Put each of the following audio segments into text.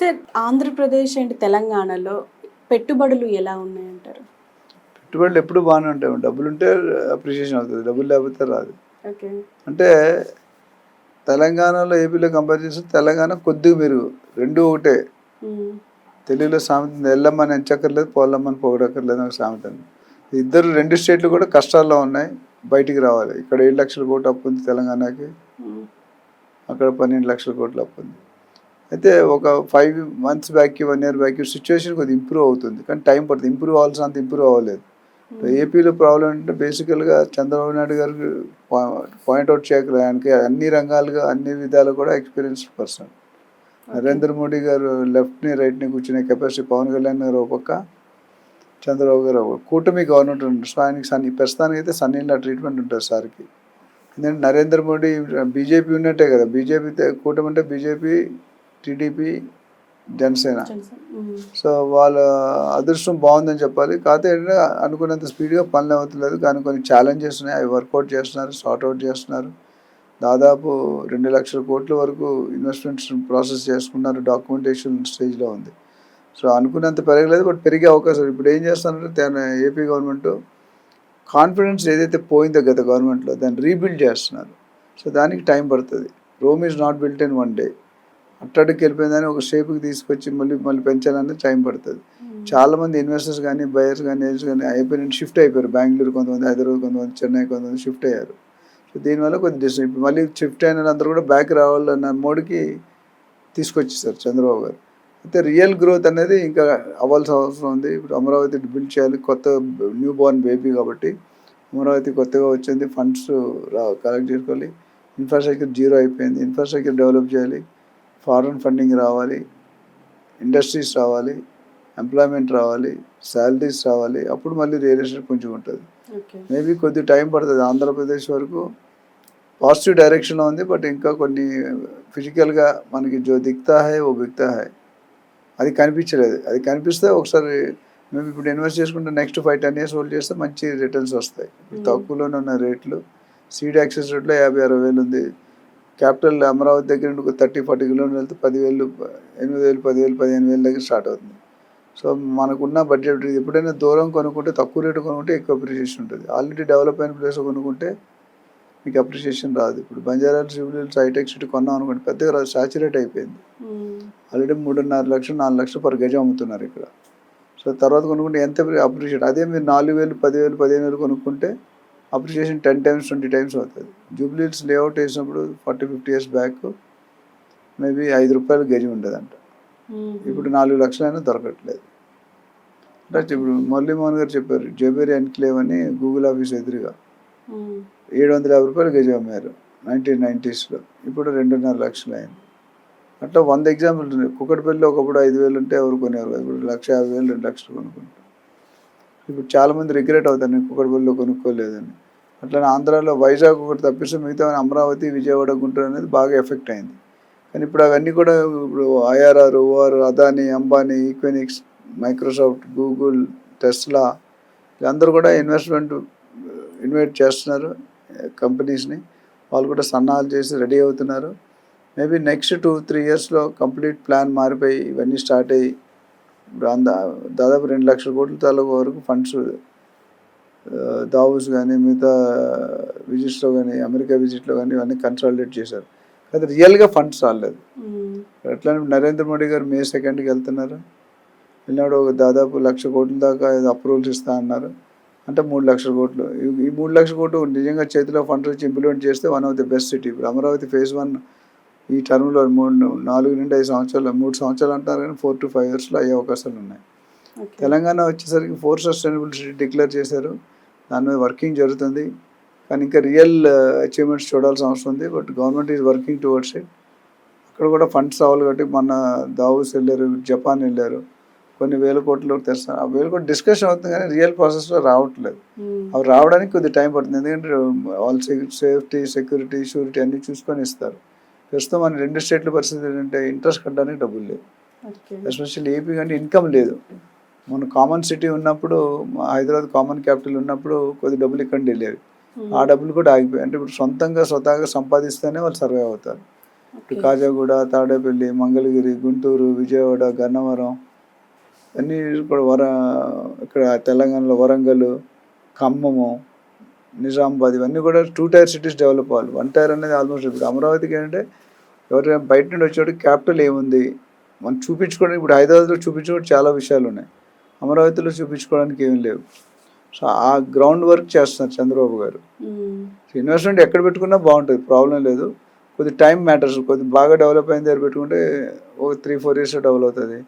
Sir Andhra Pradesh and తెలంగాణలో పెట్టుబడులు ఎలా ఉన్నాయంటారు? పెట్టుబడులు ఎప్పుడు బాగానే ఉంటాయి. డబ్బులు ఉంటే అప్రిషియేషన్ అవుతుంది. డబ్బులు లేకపోతే రాదు. ఓకే. అంటే తెలంగాణలో ఏపీలో కంపేర్ చేస్తే తెలంగాణ కొద్దిగా మెరుగు. రెండు ఒకటే. తెలుగులో సామెత ఎల్లమ్మని ఎంచక్కర్లేదు పోలమ్మని పొగడక్కర్లేదు ఒక సామెత. ఇద్దరు రెండు స్టేట్లు కూడా కష్టాల్లో ఉన్నాయి. బయటికి రావాలి. ఇక్కడ ఏడు లక్షల కోట్లు అప్పు ఉంది తెలంగాణకి. అక్కడ పన్నెండు లక్షల కోట్లు అప్పు ఉంది. అయితే ఒక ఫైవ్ మంత్స్ బ్యాక్కి వన్ ఇయర్ బ్యాక్ సిచ్యువేషన్ కొద్దిగా ఇంప్రూవ్ అవుతుంది. కానీ టైం పడుతుంది. ఇంప్రూవ్ అవ్వాల్సినంత ఇంప్రూవ్ అవ్వలేదు. ఏపీలో ప్రాబ్లం అంటే బేసికల్గా చంద్రబాబు నాయుడు గారికి పాయింట్అవుట్ చేయగలరు ఆయనకి అన్ని రంగాలుగా అన్ని విధాలు కూడా ఎక్స్పీరియన్స్డ్ పర్సన్ నరేంద్ర మోడీ గారు లెఫ్ట్ని రైట్ని కూర్చునే కెపాసిటీ పవన్ కళ్యాణ్ గారు ఒక పక్క చంద్రబాబు గారు ఒక కూటమి గవర్నమెంట్ ఉంటుంది. సో ఆయనకి సన్ని ప్రస్తుతానికి అయితే సన్నీళ్ళ ట్రీట్మెంట్ ఉంటుంది సార్కి. ఎందుకంటే నరేంద్ర మోడీ బీజేపీ ఉన్నట్టే కదా. బీజేపీ కూటమి అంటే బీజేపీ టీడీపీ జనసేన. సో వాళ్ళ అదృష్టం బాగుందని చెప్పాలి. కాకపోతే ఏంటంటే అనుకున్నంత స్పీడ్గా పనులు అవ్వట్లేదు కానీ కొన్ని ఛాలెంజెస్ ఉన్నాయి. అవి వర్కౌట్ చేస్తున్నారు సార్ట్అవుట్ చేస్తున్నారు. దాదాపు రెండు లక్షల కోట్ల వరకు ఇన్వెస్ట్మెంట్స్ ప్రాసెస్ చేసుకున్నారు. డాక్యుమెంటేషన్ స్టేజ్లో ఉంది. సో అనుకున్నంత పెరగలేదు. బట్ పెరిగే అవకాశం ఇప్పుడు ఏం చేస్తున్నారంటే తన ఏపీ గవర్నమెంట్ కాన్ఫిడెన్స్ ఏదైతే పోయిందో గత గవర్నమెంట్లో దాన్ని రీబిల్డ్ చేస్తున్నారు. సో దానికి టైం పడుతుంది. Rome is not built in one day అట్టడికి వెళ్ళిపోయిందని ఒక షేప్కి తీసుకొచ్చి మళ్ళీ మళ్ళీ పెంచాలంటే టైం పడుతుంది. మ్మ్. చాలా మంది ఇన్వెస్టర్స్ కానీ బయర్స్ కానీ ఏజెంట్స్ కానీ అయిపోయిన షిఫ్ట్ అయిపోయారు. బెంగళూరు కొంతమంది హైదరాబాద్ కొంతమంది చెన్నై కొంతమంది షిఫ్ట్ అయ్యారు. సో దీనివల్ల కొద్ది డిస్ ఇప్పుడు మళ్ళీ షిఫ్ట్ అయిన అందరూ కూడా బ్యాక్ రావాలన్న మోడీకి తీసుకొచ్చేసారు చంద్రబాబు గారు. అయితే రియల్ గ్రోత్ అనేది ఇంకా అవ్వాల్సిన అవసరం ఉంది. ఇప్పుడు అమరావతి బిల్డ్ చేయాలి. కొత్త న్యూ బోర్న్ బేబీ కాబట్టి అమరావతి కొత్తగా వచ్చింది. ఫండ్స్ కలెక్ట్ చేసుకోవాలి. ఇన్ఫ్రాస్ట్రక్చర్ జీరో అయిపోయింది. ఇన్ఫ్రాస్ట్రక్చర్ డెవలప్ చేయాలి. ఫారెన్ ఫండింగ్ రావాలి ఇండస్ట్రీస్ రావాలి ఎంప్లాయ్మెంట్ రావాలి శాలరీస్ రావాలి అప్పుడు మళ్ళీ రియల్ ఎస్టేట్ కొంచెం ఉంటుంది. మేబీ కొద్ది టైం పడుతుంది ఆంధ్రప్రదేశ్ వరకు. పాజిటివ్ డైరెక్షన్లో ఉంది బట్ ఇంకా కొన్ని ఫిజికల్గా మనకి జో దిక్తా హై ఓ బిక్తా హై. అది కనిపించలేదు. అది కనిపిస్తే ఒకసారి మేము ఇప్పుడు ఇన్వెస్ట్ చేసుకుంటే next five ten years hold చేస్తే మంచి రిటర్న్స్ వస్తాయి. ఇప్పుడు తక్కువలోనే ఉన్న రేట్లు. సీడ్ యాక్సెస్ రేట్లో యాభై అరవై వేలు ఉంది. క్యాపిటల్ అమరావతి దగ్గర నుండి ఒక థర్టీ ఫార్టీ కిలోమీటర్లు వెళ్తే పదివేలు ఎనిమిది వేలు పదివేలు పదిహేను వేల దగ్గర స్టార్ట్ అవుతుంది. సో మనకున్న బడ్జెట్ ఎప్పుడైనా దూరం కొనుక్కుంటే తక్కువ రేటు కొనుక్కుంటే ఎక్కువ అప్రిషియేషన్ ఉంటుంది. ఆల్రెడీ డెవలప్ అయిన ప్లేస్ కొనుక్కుంటే మీకు అప్రిషియేషన్ రాదు. ఇప్పుడు బంజారాలు సివిల్ హైటెక్ సిటీ కొన్నాం అనుకోండి పెద్దగా రాదు. సాచురేట్ అయిపోయింది. ఆల్రెడీ మూడున్నర లక్షలు నాలుగు లక్షలు పర్ గజం అమ్ముతున్నారు ఇక్కడ. సో తర్వాత కొనుక్కుంటే ఎంత అప్రిషియేట్ అదే మీరు నాలుగు వేలు పదివేలు పదిహేను వేలు కొనుక్కుంటే appreciation ten times twenty times అవుతుంది. జూబ్లీస్ లేఅవుట్ వేసినప్పుడు forty fifty years back maybe ఐదు రూపాయలు గజం ఉండదంట. ఇప్పుడు నాలుగు లక్షలైనా దొరకట్లేదు. అంటే ఇప్పుడు మురళీమోహన్ గారు చెప్పారు జబేరి ఎన్క్లేవ్ అని గూగుల్ ఆఫీస్ ఎదురుగా. ఏడు వందల యాభై రూపాయలు గజం అమ్మారు నైన్టీన్ నైంటీస్లో ఇప్పుడు రెండున్నర లక్షలు అయింది అట్లా వంద ఎగ్జాంపుల్స్ ఉన్నాయి. కుక్కటిపల్లిలో ఒకప్పుడు ఐదు వేలు ఉంటే ఎవరు కొనేవారు? ఇప్పుడు లక్ష యాభై వేలు రెండు లక్షలు కొనుక్కుంటారు. ఇప్పుడు చాలామంది రిగ్రెట్ అవుతారు నేను కుక్కడపల్లిలో కొనుక్కోలేదని. అట్లనే ఆంధ్రాలో వైజాగ్ ఒకటి తప్పిస్తే మిగతా అమరావతి విజయవాడ గుంటూరు అనేది బాగా ఎఫెక్ట్ అయింది. కానీ ఇప్పుడు అవన్నీ కూడా ఇప్పుడు IRR OR Adani Ambani Equinix Microsoft Google Tesla వీళ్ళందరూ కూడా ఇన్వెస్ట్మెంట్ ఇన్వైట్ చేస్తున్నారు కంపెనీస్ని. వాళ్ళు కూడా సన్నాహాలు చేసి రెడీ అవుతున్నారు. మేబీ నెక్స్ట్ టూ త్రీ ఇయర్స్లో కంప్లీట్ ప్లాన్ మారిపోయి ఇవన్నీ స్టార్ట్ అయ్యి దాదాపు రెండు లక్షల కోట్ల తాలూకు వరకు ఫండ్స్ దావూస్ కానీ మిగతా విజిట్స్లో కానీ అమెరికా విజిట్లో కానీ ఇవన్నీ కన్సాలిడేట్ చేశారు. అది రియల్గా ఫండ్స్ రాలేదు. ఎట్లా నరేంద్ర మోడీ గారు మే సెకండ్కి వెళ్తున్నారు. వెళ్ళినాడు ఒక దాదాపు లక్ష కోట్ల దాకా ఏదో అప్రూవల్స్ ఇస్తా అన్నారు. అంటే మూడు లక్షల కోట్లు. ఈ- ఈ మూడు లక్షల కోట్లు నిజంగా చేతిలో ఫండ్స్ వచ్చి ఇంప్లిమెంట్ చేస్తే one of the best city ఇప్పుడు అమరావతి ఫేజ్ వన్ ఈ టర్మ్లో మూడు నాలుగు నుండి ఐదు సంవత్సరాలు మూడు సంవత్సరాలు అంటారు కానీ ఫోర్ టు ఫైవ్ ఇయర్స్లో అయ్యే అవకాశాలు ఉన్నాయి. తెలంగాణ వచ్చేసరికి ఫోర్ సస్టైనబుల్ సిటీ డిక్లేర్ చేశారు. దాని మీద వర్కింగ్ జరుగుతుంది. కానీ ఇంకా రియల్ అచీవ్మెంట్స్ చూడాల్సిన అవసరం ఉంది. But government is working towards it అక్కడ కూడా ఫండ్స్ రావాలి కాబట్టి మన దావూస్ వెళ్ళారు జపాన్ వెళ్ళారు. కొన్ని వేల కోట్లు తెస్తారు ఆ వేల కోట్లు డిస్కషన్ అవుతుంది కానీ రియల్ ప్రాసెస్లో రావట్లేదు. మ్మ్. అవి రావడానికి కొద్ది టైం పడుతుంది. ఎందుకంటే ఆల్ సేఫ్టీ సెక్యూరిటీ షూరిటీ అన్నీ చూసుకొని ఇస్తారు. ప్రస్తుతం మన రెండు స్టేట్ల పరిస్థితి ఏంటంటే ఇంట్రెస్ట్ కట్టడానికి డబ్బులు లేవు. ఎస్పెషల్లీ ఏపీ కంటే ఇన్కమ్ లేదు. మన కామన్ సిటీ ఉన్నప్పుడు హైదరాబాద్ కామన్ క్యాపిటల్ ఉన్నప్పుడు కొద్ది డబ్బులు ఇక్కడ వెళ్ళేవి. మ్మ్. ఆ డబ్బులు కూడా ఆగిపోయాయి. అంటే ఇప్పుడు సొంతంగా స్వతహాగా సంపాదిస్తేనే వాళ్ళు సర్వే అవుతారు. ఓకే. కాజాగూడ తాడేపల్లి మంగళగిరి గుంటూరు విజయవాడ గన్నవరం అన్నీ కూడా వర ఇక్కడ తెలంగాణలో వరంగల్ ఖమ్మము నిజామాబాద్ ఇవన్నీ కూడా టూ టైర్ సిటీస్ డెవలప్ అవ్వాలి. వన్ టైర్ అనేది ఆల్మోస్ట్ ఇప్పుడు అమరావతికి ఏంటంటే ఎవరైనా బయట నుండి వచ్చేవాడికి క్యాపిటల్ ఏముంది? మనం చూపించుకోవడానికి ఇప్పుడు హైదరాబాద్లో చూపించుకోవడానికి చాలా విషయాలు ఉన్నాయి. అమరావతిలో చూపించుకోవడానికి ఏమీ లేవు. సో ఆ గ్రౌండ్ వర్క్ చేస్తున్నారు చంద్రబాబు గారు. ఇన్వెస్ట్మెంట్ ఎక్కడ పెట్టుకున్నా బాగుంటుంది. ప్రాబ్లం లేదు. కొద్ది టైం మ్యాటర్స్ కొద్ది బాగా డెవలప్ అయిన దగ్గర పెట్టుకుంటే ఒక త్రీ ఫోర్ ఇయర్స్ డెవలప్ అవుతుంది.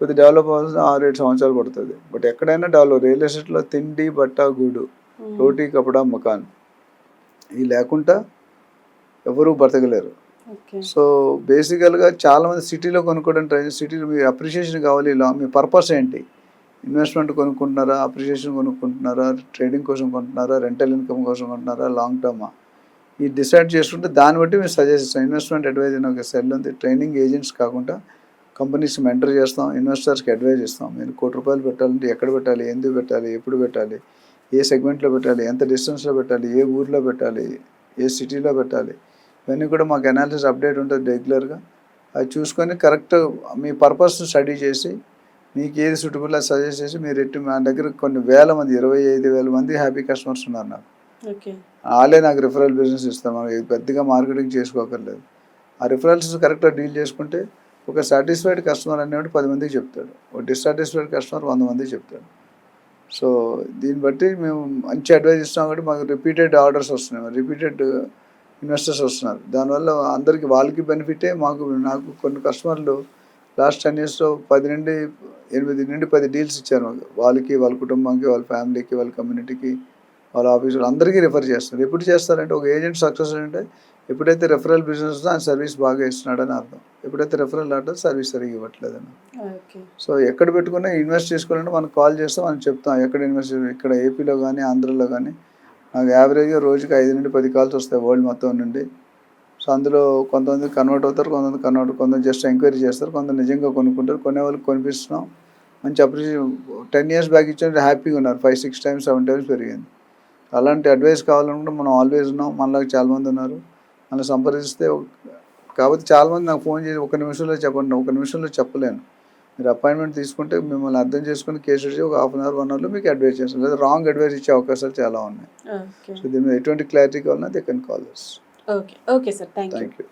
కొద్ది డెవలప్ అవ్వాల్సిన ఆరు ఏడు సంవత్సరాలు పడుతుంది. బట్ ఎక్కడైనా డెవలప్ రియల్ ఎస్టేట్లో తిండి బట్ట గూడు. రోటీ కపడా మకాన్. ఇవి లేకుండా ఎవరూ బ్రతకలేరు ఓకే. సో బేసికల్గా చాలామంది సిటీలో కొనుక్కోవడానికి ట్రై సిటీలో మీ అప్రిషియేషన్ కావాలి ఇలా మీ పర్పస్ ఏంటి? ఇన్వెస్ట్మెంట్ కొనుక్కుంటున్నారా అప్రిషియేషన్ కొనుక్కుంటున్నారా ట్రేడింగ్ కోసం కొంటున్నారా రెంటల్ ఇన్కమ్ కోసం కొంటున్నారా లాంగ్ టర్మా? ఈ డిసైడ్ చేసుకుంటే దాన్ని బట్టి మేము సజెస్ట్ చేస్తాం. ఇన్వెస్ట్మెంట్ అడ్వైజ్ అని ఒక సెల్ ఉంది ట్రైనింగ్ ఏజెంట్స్ కాకుండా కంపెనీస్ మెంటర్ చేస్తాం ఇన్వెస్టర్స్కి అడ్వైజ్ ఇస్తాం మీరు కోటి రూపాయలు పెట్టాలంటే ఎక్కడ పెట్టాలి ఎందుకు పెట్టాలి ఎప్పుడు పెట్టాలి ఏ సెగ్మెంట్లో పెట్టాలి ఎంత డిస్టెన్స్లో పెట్టాలి ఏ ఊర్లో పెట్టాలి ఏ సిటీలో పెట్టాలి ఇవన్నీ కూడా మాకు అనాలిసిస్ అప్డేట్ ఉంటుంది రెగ్యులర్గా అది చూసుకొని కరెక్ట్ మీ పర్పస్ స్టడీ చేసి మీకు ఏది సూటబుల్ అది సజెస్ట్ చేసి మీరు ఎట్టి మా దగ్గర కొన్ని వేల మంది ఇరవై ఐదు వేల మంది హ్యాపీ కస్టమర్స్ ఉన్నారు నాకు. ఓకే. వాళ్ళే నాకు రిఫరల్ బిజినెస్ ఇస్తాం మనం పెద్దగా మార్కెటింగ్ చేసుకోకర్లేదు. ఆ రిఫరల్స్ కరెక్ట్గా డీల్ చేసుకుంటే ఒక సాటిస్ఫైడ్ కస్టమర్ అనేవాడు పది మందికి చెప్తాడు. ఒక డిస్సాటిస్ఫైడ్ కస్టమర్ వంద మందికి చెప్తాడు. సో దీన్ని బట్టి మేము మంచి అడ్వైజ్ ఇస్తాం కాబట్టి మాకు రిపీటెడ్ ఆర్డర్స్ వస్తున్నాయి. రిపీటెడ్ ఇన్వెస్టర్స్ వస్తున్నారు. దానివల్ల అందరికి వాళ్ళకి బెనిఫిటే మాకు నాకు కొన్ని కస్టమర్లు లాస్ట్ టెన్ ఇయర్స్లో పది నుండి ఎనిమిది నుండి పది డీల్స్ ఇచ్చారు మాకు. వాళ్ళకి వాళ్ళ కుటుంబానికి వాళ్ళ ఫ్యామిలీకి వాళ్ళ కమ్యూనిటీకి వాళ్ళ ఆఫీసులు అందరికీ రిఫర్ చేస్తారు ఎప్పుడు చేస్తారంటే ఒక ఏజెంట్ సక్సెస్ అంటే ఎప్పుడైతే రెఫరల్ బిజినెస్ ఆయన సర్వీస్ బాగా ఇస్తున్నాడని అర్థం. ఎప్పుడైతే రెఫరల్ అంటే సర్వీస్ సరిగ్గా ఇవ్వట్లేదని. ఓకే. సో ఎక్కడ పెట్టుకున్నా ఇన్వెస్ట్ చేసుకోవాలంటే మనకు కాల్ చేస్తాం మనం చెప్తాం ఎక్కడ ఇన్వెస్ట్ చేయాలి ఇక్కడ ఏపీలో కానీ ఆంధ్రలో కానీ నాకు యావరేజ్గా రోజుకి ఐదు నుండి పది కాల్స్ వస్తాయి వరల్డ్ మొత్తం నుండి. సో అందులో కొంతమంది కన్వర్ట్ అవుతారు కొంతమంది కన్వర్ట్ కొంతమంది జస్ట్ ఎంక్వైరీ చేస్తారు కొంతమంది నిజంగా కొనుక్కుంటారు. కొనే వాళ్ళకి కొనిపిస్తున్నాం. మంచి అప్రిషియేషన్ టెన్ ఇయర్స్ బ్యాక్ ఇచ్చిన హ్యాపీగా ఉన్నారు. Five six times seven times పెరిగింది. అలాంటి అడ్వైస్ కావాలనుకుంటే మనం ఆల్వేస్ ఉన్నాం. మనలాగా చాలామంది ఉన్నారు. మనం సంప్రదిస్తే కాబట్టి చాలామంది నాకు ఫోన్ చేసి ఒక నిమిషంలో చెప్పండి ఒక నిమిషంలో చెప్పలేను. మీరు అపాయింట్మెంట్ తీసుకుంటే మిమ్మల్ని అర్థం చేసుకుని కేసు వచ్చి ఒక హాఫ్ అన్ అవర్ వన్ అవర్లో మీకు అడ్వైస్ చేస్తాను. లేదా రాంగ్ అడ్వైస్ ఇచ్చే అవకాశాలు చాలా ఉన్నాయి. సో దీని మీద ఎటువంటి క్లారిటీ కావాలన్నా they can call okay okay sir thank you